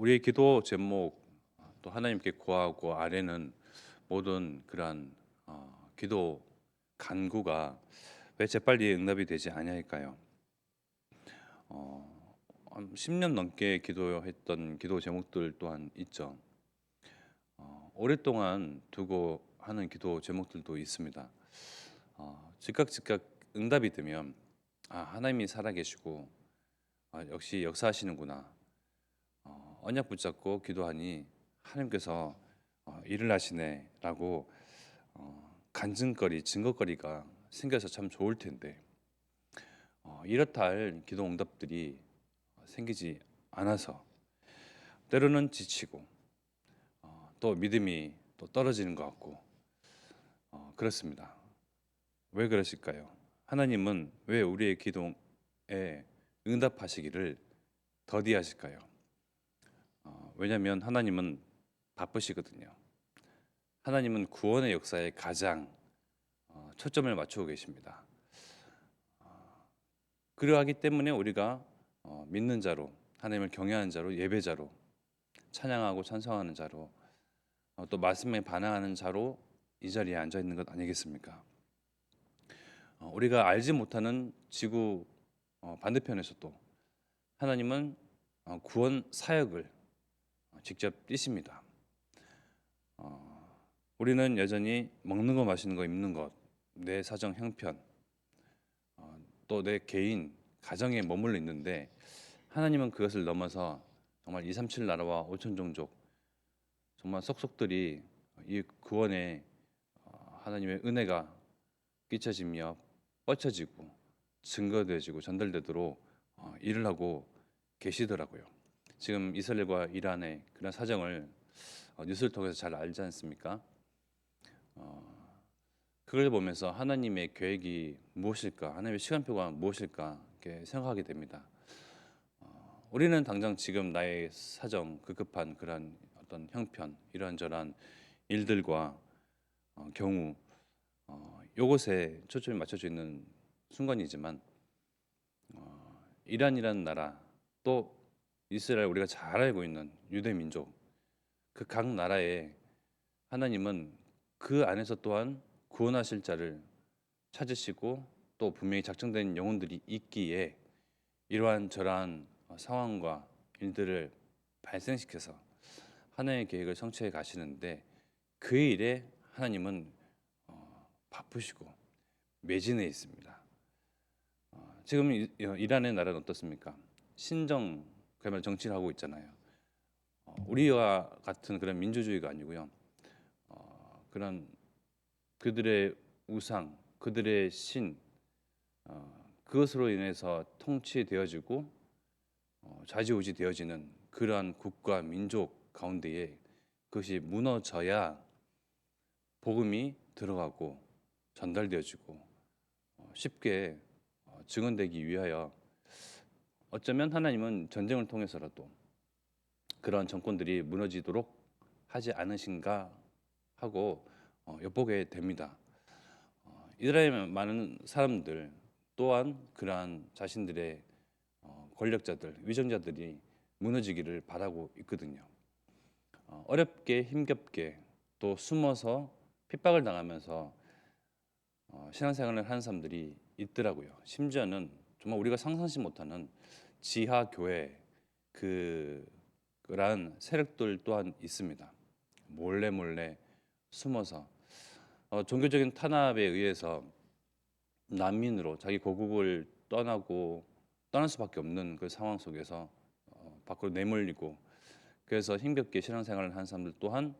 우리의 기도 제목 또 하나님께 구하고 아래는 모든 그러한 어, 기도 간구가 왜 재빨리 응답이 되지 아니할까요? 어, 한 10년 넘게 기도했던 기도 제목들 또한 있죠. 어, 오랫동안 두고 하는 기도 제목들도 있습니다. 어, 즉각 즉각 응답이 되면 아 하나님이 살아계시고 아, 역시 역사하시는구나. 어, 언약 붙잡고 기도하니 하나님께서 어, 일을 하시네라고 어, 간증거리, 증거거리가 생겨서 참 좋을 텐데 어, 이렇다 할 기도 응답들이 생기지 않아서 때로는 지치고 어, 또 믿음이 또 떨어지는 것 같고 어, 그렇습니다. 왜 그러실까요? 하나님은 왜 우리의 기도에 응답하시기를 더디하실까요? 어, 왜냐하면 하나님은 바쁘시거든요. 하나님은 구원의 역사에 가장 어, 초점을 맞추고 계십니다. 어, 그러하기 때문에 우리가 어, 믿는 자로 하나님을 경외하는 자로 예배자로 찬양하고 찬성하는 자로 어, 또 말씀에 반응하는 자로 이 자리에 앉아 있는 것 아니겠습니까? 어, 우리가 알지 못하는 지구 어, 반대편에서도 하나님은 어, 구원 사역을 어, 직접 뛰십니다. 어, 우리는 여전히 먹는 거, 마시는 거, 입는 것, 내 사정 형편, 어, 또내 개인 가정에 머물러 있는데 하나님은 그것을 넘어서 정말 2, 3, 7 나라와 5천 종족 정말 속속들이 이 구원에 어, 하나님의 은혜가 끼쳐지며 뻗쳐지고 증거되어지고 전달되도록 어, 일을 하고 계시더라고요. 지금 이스라엘과 이란의 그런 사정을 어, 뉴스를 통해서 잘 알지 않습니까? 어, 그걸 보면서 하나님의 계획이 무엇일까, 하나님의 시간표가 무엇일까 이렇게 생각하게 됩니다. 어, 우리는 당장 지금 나의 사정, 급급한 그런 어떤 형편, 이러한저러한 일들과 어, 경우 어, 요것에 초점이 맞춰져 있는 순간이지만 어, 이란이라는 나라 또 이스라엘 우리가 잘 알고 있는 유대 민족 그 각 나라에 하나님은 그 안에서 또한 구원하실 자를 찾으시고 또 분명히 작정된 영혼들이 있기에 이러한 저러한 상황과 일들을 발생시켜서 하나님의 계획을 성취해 가시는데 그 일에 하나님은 어, 바쁘시고 매진해 있습니다. 어, 지금 이- 어, 이란의 나라는 어떻습니까? 신정 그야말로 정치를 하고 있잖아요. 어, 우리와 같은 그런 민주주의가 아니고요. 어, 그런 그들의 우상, 그들의 신 어, 그것으로 인해서 통치되어지고 어, 좌지우지 되어지는 그러한 국가 민족 가운데에 그것이 무너져야 복음이 들어가고 전달되어지고 어, 쉽게 어, 증언되기 위하여 어쩌면 하나님은 전쟁을 통해서라도 그러한 정권들이 무너지도록 하지 않으신가 하고 어, 엿보게 됩니다. 어, 이스라엘 많은 사람들 또한 그러한 자신들의 어, 권력자들, 위정자들이 무너지기를 바라고 있거든요. 어, 어렵게 힘겹게 또 숨어서 핍박을 당하면서 어, 신앙생활을 하는 사람들이 있더라고요. 심지어는 정말 우리가 상상치 못하는 지하 교회 그 그러한 세력들 또한 있습니다. 몰래 몰래 숨어서 어, 종교적인 탄압에 의해서 난민으로 자기 고국을 떠나고 떠날 수밖에 없는 그 상황 속에서 어, 밖으로 내몰리고 그래서 힘겹게 신앙생활을 하는 사람들 또한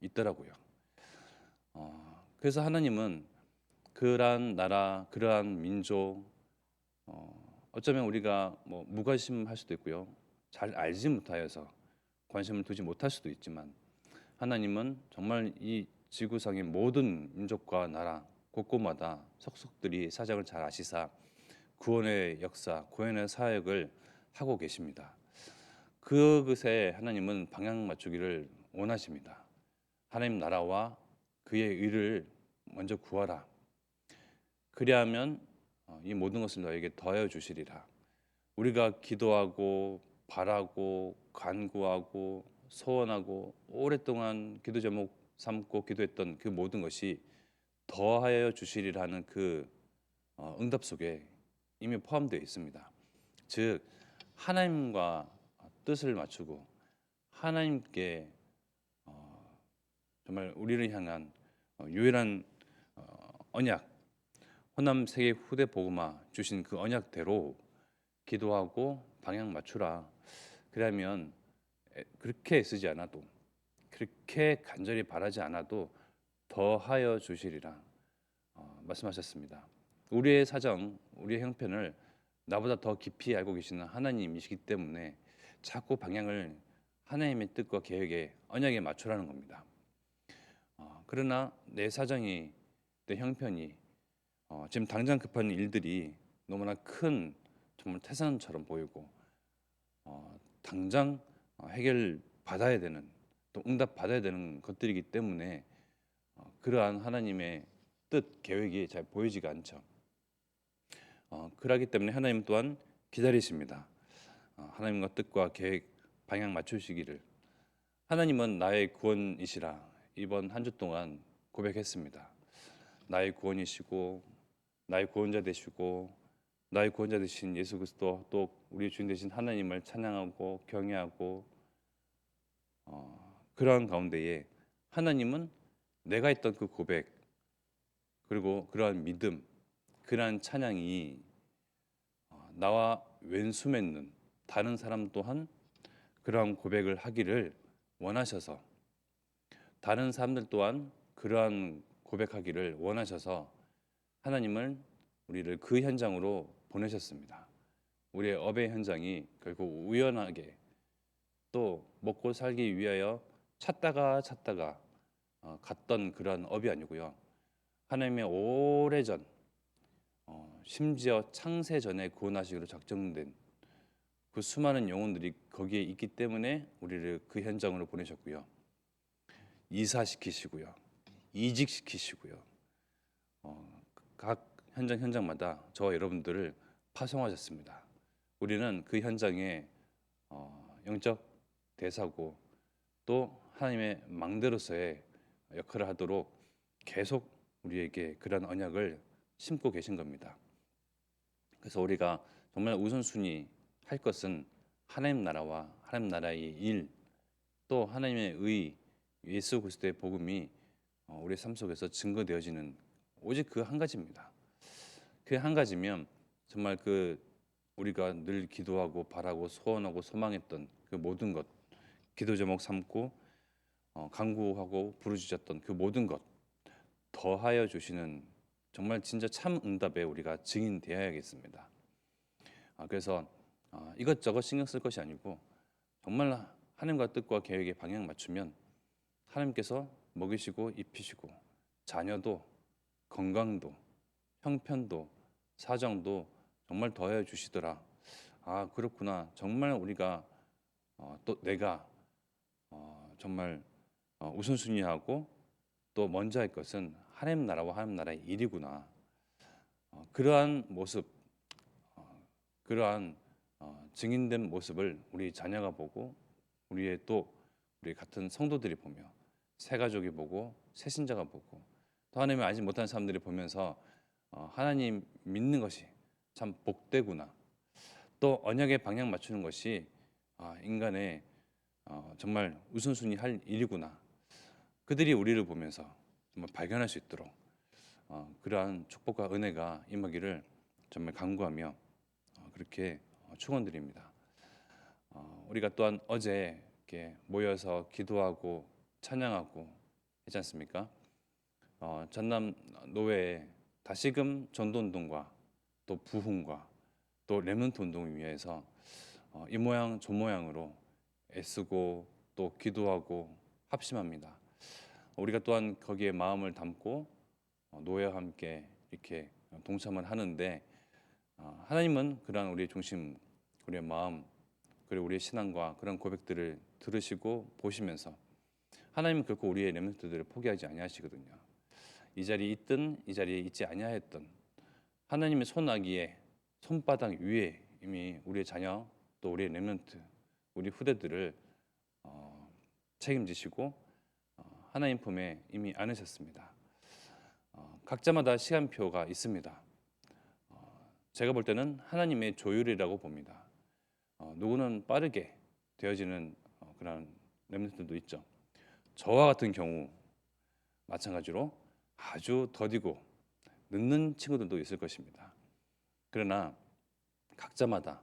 있더라고요. 어, 그래서 하나님은 그러한 나라, 그러한 민족, 어, 어쩌면 우리가 뭐 무관심할 수도 있고요, 잘 알지 못하여서 관심을 두지 못할 수도 있지만 하나님은 정말 이 지구상의 모든 민족과 나라 곳곳마다 속속들이 사정을 잘 아시사 구원의 역사, 구원의 사역을 하고 계십니다. 그것에 하나님은 방향 맞추기를 원하십니다. 하나님 나라와 그의 의를 먼저 구하라. 그리하면 어, 이 모든 것을 너에게 더하여 주시리라. 우리가 기도하고 바라고 간구하고 소원하고 오랫동안 기도 제목 삼고 기도했던 그 모든 것이 더하여 주시리라는 그 어, 응답 속에 이미 포함되어 있습니다. 즉 하나님과 뜻을 맞추고 하나님께 어, 정말 우리를 향한 어, 유일한 어, 언약 호남 세계 후대 복음화 주신 그 언약대로 기도하고 방향 맞추라. 그러면 에- 그렇게 쓰지 않아도 그렇게 간절히 바라지 않아도 더하여 주시리라 어, 말씀하셨습니다. 우리의 사정, 우리의 형편을 나보다 더 깊이 알고 계시는 하나님이시기 때문에 자꾸 방향을 하나님의 뜻과 계획에 언약에 맞추라는 겁니다. 어, 그러나 내 사정이 내 형편이 어, 지금 당장 급한 일들이 너무나 큰 정말 태산처럼 보이고 어, 당장 어, 해결 받아야 되는 또 응답 받아야 되는 것들이기 때문에 어, 그러한 하나님의 뜻 계획이 잘 보이지가 않죠. 어, 그러기 때문에 하나님 또한 기다리십니다. 어, 하나님과 뜻과 계획 방향 맞추시기를 하나님은 나의 구원이시라 이번 한 주 동안 고백했습니다. 나의 구원이시고 나의 구원자 되시고 나의 구원자 되신 예수 그리스도 또 우리 주인 되신 하나님을 찬양하고 경외하고 어, 그러한 가운데에 하나님은 내가 했던 그 고백 그리고 그러한 믿음 그러한 찬양이 어, 나와 왼수 맺는 다른 사람 또한 그러한 고백을 하기를 원하셔서 다른 사람들 또한 그러한 고백하기를 원하셔서 하나님을 우리를 그 현장으로 보내셨습니다. 우리의 업의 현장이 결국 우연하게 또 먹고 살기 위하여 찾다가 찾다가 어, 갔던 그러한 업이 아니고요. 하나님의 오래전 어, 심지어 창세 전에 구원하시기로 작정된 그 수많은 영혼들이 거기에 있기 때문에 우리를 그 현장으로 보내셨고요. 이사시키시고요. 이직시키시고요. 어, 각 현장 현장마다 저와 여러분들을 파송하셨습니다. 우리는 그 현장에 어, 영적 대사고 또 하나님의 망대로서의 역할을 하도록 계속 우리에게 그런 언약을 심고 계신 겁니다. 그래서 우리가 정말 우선순위 할 것은 하나님 나라와 하나님 나라의 일, 또 하나님의 의, 예수 그리스도의 복음이 어, 우리 삶 속에서 증거되어지는 오직 그 한 가지입니다. 그 한 가지면 정말 그 우리가 늘 기도하고 바라고 소원하고 소망했던 그 모든 것, 기도 제목 삼고 어, 간구하고 부르짖었던 그 모든 것 더하여 주시는 정말 진짜 참 응답에 우리가 증인 되어야겠습니다. 아, 그래서 아, 이것저것 신경 쓸 것이 아니고 정말 하나님과 뜻과 계획에 방향 맞추면 하나님께서 먹이시고 입히시고 자녀도 건강도 형편도 사정도 정말 더해 주시더라. 아 그렇구나. 정말 우리가 어, 또 내가 어, 정말 어, 우선순위하고 또 먼저 할 것은 하나님 나라와 하나님 나라의 일이구나. 어, 그러한 모습, 어, 그러한 어, 증인된 모습을 우리 자녀가 보고 우리의 또 우리 같은 성도들이 보며 새 가족이 보고 새 신자가 보고 또 하나님을 알지 못하는 사람들이 보면서 어, 하나님 믿는 것이 참 복되구나. 또 언약의 방향 맞추는 것이 아, 인간의 어, 정말 우선순위 할 일이구나. 그들이 우리를 보면서 정말 발견할 수 있도록 어, 그러한 축복과 은혜가 임하기를 정말 간구하며 어, 그렇게 어, 축원드립니다. 어, 우리가 또한 어제 이렇게 모여서 기도하고 찬양하고 했지 않습니까? 어, 전남 노회에 다시금 전도 운동과 또 부흥과 또 레몬트 운동을 위해서 어, 이 모양 저 모양으로 애쓰고 또 기도하고 합심합니다. 우리가 또한 거기에 마음을 담고 어, 노예와 함께 이렇게 동참을 하는데 어, 하나님은 그러한 우리의 중심, 우리의 마음, 그리고 우리의 신앙과 그런 고백들을 들으시고 보시면서 하나님은 결코 우리의 렘넌트들을 포기하지 아니하시거든요. 이 자리에 있든 이 자리에 있지 아니하였든 하나님의 손아귀에 손바닥 위에 이미 우리의 자녀 또 우리의 렘넌트 우리 후대들을 어, 책임지시고 어, 하나님 품에 이미 안으셨습니다. 어, 각자마다 시간표가 있습니다. 어, 제가 볼 때는 하나님의 조율이라고 봅니다. 어, 누구는 빠르게 되어지는 어, 그런 렘넌트도 있죠. 저와 같은 경우 마찬가지로 아주 더디고 늦는 친구들도 있을 것입니다. 그러나 각자마다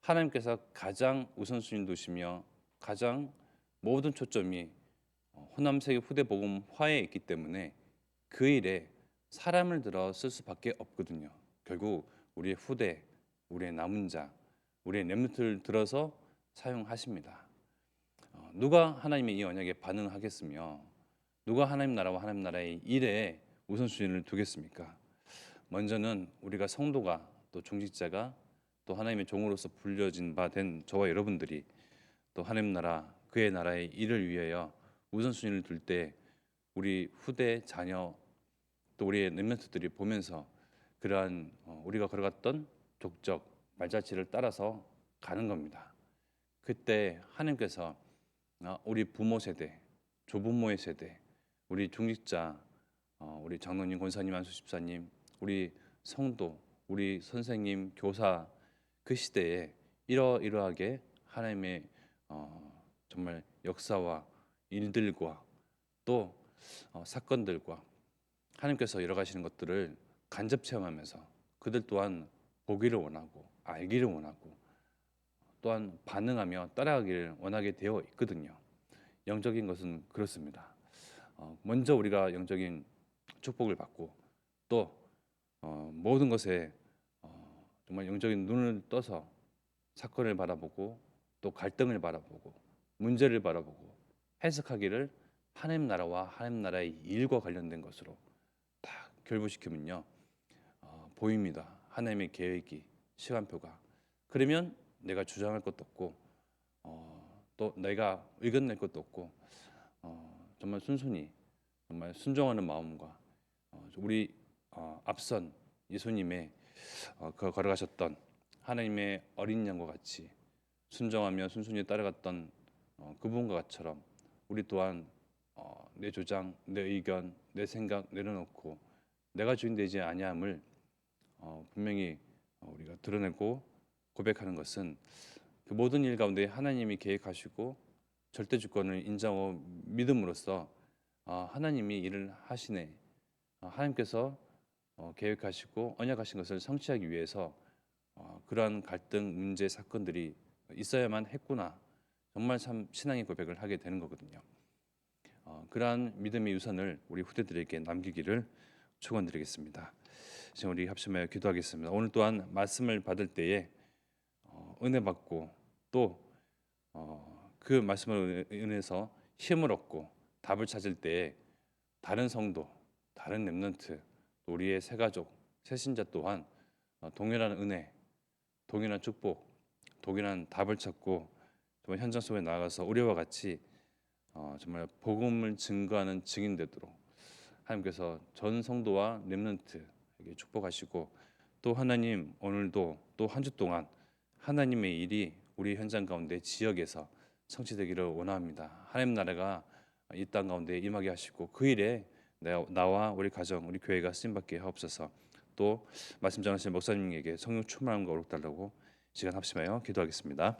하나님께서 가장 우선순위 두시며 가장 모든 초점이 어, 호남세계 후대 복음 화에 있기 때문에 그 일에 사람을 들어 쓸 수밖에 없거든요. 결국 우리의 후대, 우리의 남은 자, 우리의 렘넌트를 들어서 사용하십니다. 어, 누가 하나님의 이 언약에 반응하겠으며 누가 하나님 나라와 하나님 나라의 일에 우선순위를 두겠습니까? 먼저는 우리가 성도가 또 중직자가 또 하나님의 종으로서 불려진 바 된 저와 여러분들이 또 하나님 나라 그의 나라의 일을 위하여 우선순위를 둘 때 우리 후대 자녀 또 우리의 렘넌트들이 보면서 그러한 어, 우리가 걸어갔던 족적 말자취를 따라서 가는 겁니다. 그때 하나님께서 어, 우리 부모 세대, 조부모의 세대, 우리 중직자, 어, 우리 장로님, 권사님, 안수집사님, 우리 성도, 우리 선생님, 교사 그 시대에 이러이러하게 하나님의 어, 정말 역사와 일들과 또 어, 사건들과 하나님께서 열어가시는 것들을 간접 체험하면서 그들 또한 보기를 원하고 알기를 원하고 또한 반응하며 따라가기를 원하게 되어 있거든요. 영적인 것은 그렇습니다. 어, 먼저 우리가 영적인 축복을 받고 또 어, 모든 것에 어, 정말 영적인 눈을 떠서 사건을 바라보고 또 갈등을 바라보고 문제를 바라보고 해석하기를 하나님 나라와 하나님 나라의 일과 관련된 것으로 딱 결부시키면요 어, 보입니다. 하나님의 계획이 시간표가 그러면 내가 주장할 것도 없고 어, 또 내가 의견 낼 것도 없고 어, 정말 순순히 정말 순종하는 마음과 어, 우리 어, 앞선 예수님의 어, 그 걸어가셨던 하나님의 어린 양과 같이 순종하며 순순히 따라갔던 어, 그분과처럼 우리 또한 어, 내 주장, 내 의견, 내 생각 내려놓고 내가 주인 되지 아니함을 어, 분명히 어, 우리가 드러내고 고백하는 것은 그 모든 일 가운데 하나님이 계획하시고 절대 주권을 인정하고 믿음으로써 어, 하나님이 일을 하시네. 어, 하나님께서 어, 계획하시고 언약하신 것을 성취하기 위해서 어, 그러한 갈등, 문제, 사건들이 있어야만 했구나. 정말 참 신앙의 고백을 하게 되는 거거든요. 어, 그러한 믿음의 유산을 우리 후대들에게 남기기를 축원드리겠습니다. 지금 우리 합심하여 기도하겠습니다. 오늘 또한 말씀을 받을 때에 어, 은혜 받고 또 그 말씀을 인해서 힘을 얻고 답을 찾을 때에 다른 성도, 다른 렘넌트, 우리의 새 가족, 새 신자 또한 어, 동일한 은혜, 동일한 축복, 동일한 답을 찾고 정말 현장 속에 나가서 우리와 같이 어, 정말 복음을 증거하는 증인 되도록 하나님께서 전 성도와 렘넌트에게 축복하시고 또 하나님 오늘도 또 한 주 동안 하나님의 일이 우리 현장 가운데 지역에서 성취되기를 원합니다. 하나님 나라가 이 땅 가운데 임하게 하시고 그 일에 내- 나와 우리 가정, 우리 교회가 쓰임 받게 하옵소서. 또 말씀 전하신 목사님에게 성령 충만함과 오록 달라고 시간 합심하여 기도하겠습니다.